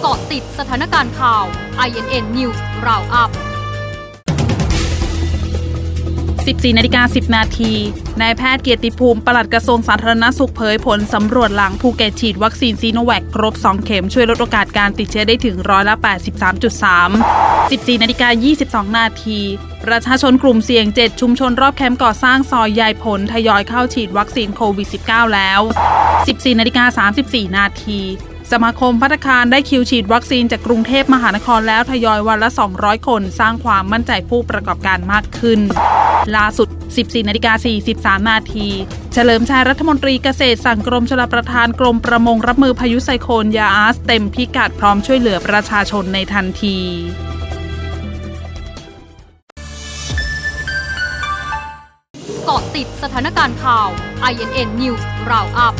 เกาะติดสถานการณ์ข่าว INN News Roundup 14นาฬิกา10 นาที นายแพทย์เกียรติภูมิ ปลัดกระทรวงสาธารณสุขเผยผลสำรวจหลังภูเก็ตฉีดวัคซีนซีโนแวคครบ 2 เข็มช่วยลดโอกาสการติดเชื้อได้ถึงร้อยละ83.3 14นาฬิกา22 นาที ประชาชนกลุ่มเสี่ยง 7 ชุมชนรอบแคมป์ก่อสร้างซอยยายผล ทยอยเข้าฉีดวัคซีนโควิด -19 แล้ว 14นาฬิกา34 นาที สมาคมพัฒคารได้คิวฉีดวัคซีนจากกรุงเทพมหานครแล้วทยอยวันละ 200 คน สร้างความมั่นใจผู้ประกอบการมากขึ้น ล่าสุด 14นาฬิกา43 นาที เฉลิมชัยรัฐมนตรีเกษตรสั่งกรมชลประทานกรมประมงรับมือพายุไซโคลนยาอาสเต็มพิกัดพร้อมช่วยเหลือประชาชนในทันทีเกาะติดสถานการณ์ข่าว INN News Roundup